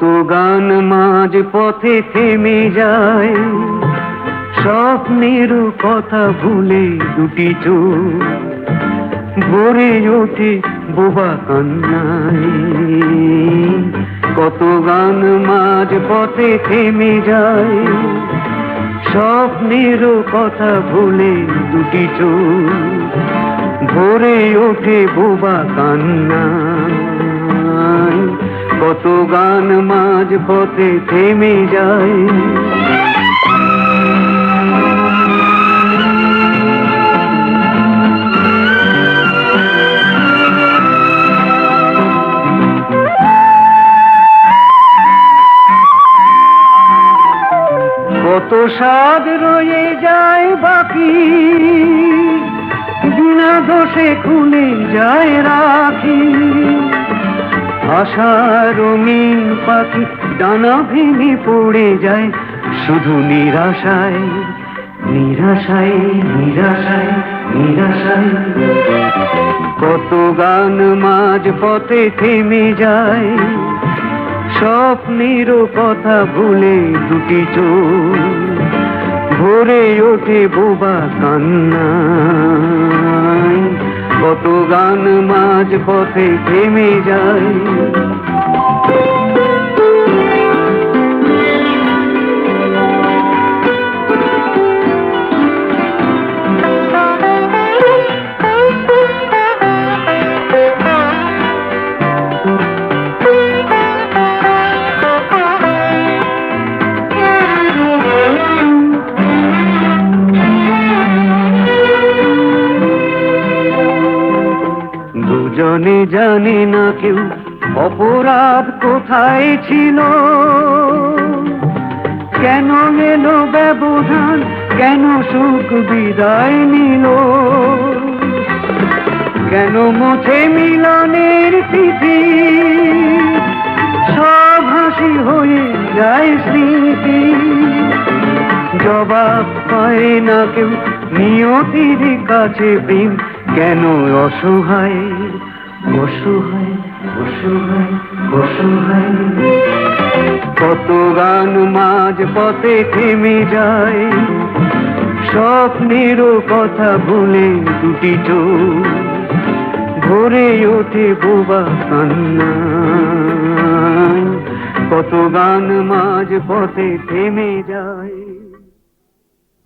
কত গান মাঝ পথে থেমে যায়। স্বপ্নের কথা ভুলে দুটি চোখ, ভরে ওঠে বোবা কান্নায়। কত গান মাঝ পথে থেমে যায়। স্বপ্নের কথা ভুলে দুটি চোখ, ভরে ওঠে বোবা কান্নায়। কত গান মাঝ পথে থেমে যায়। কত স্বাদ রয়ে যায় বাকি, বিনা দোষে খুলে যায় রাখি। আশা রঙিন পাখি ডানা ভেঙে পড়ে যায়, শুধু নিরাশায় নিরাশায় নিরাশায় নিরাশায়। কত গান মাঝ পথে থেমে যায়, স্বপ্নের কথা ভুলে দুটি চোখ, ভরে ওঠে বোবা কান্না কত গান মাঝ পথে থেমে যায়। দুজনে জানে না কেউ অপরাধ কোথায় ছিল? কেন এলো ব্যবধান? কেন সুখ বিদায় নিল? কেন মুছে মিলনের তিথি? সব হাসি হয়ে যায় স্মৃতি। জবাব পায় না কেউ, নিয়তির কাছে প্রেম কেন অসহায়? কত গান মাঝ পথে থেমে যায়, স্বপ্নেরও কথা ভুলে দুটি চোখ। ভরে ওঠে বোবা কান্না। কত গান মাঝ পথে থেমে যায়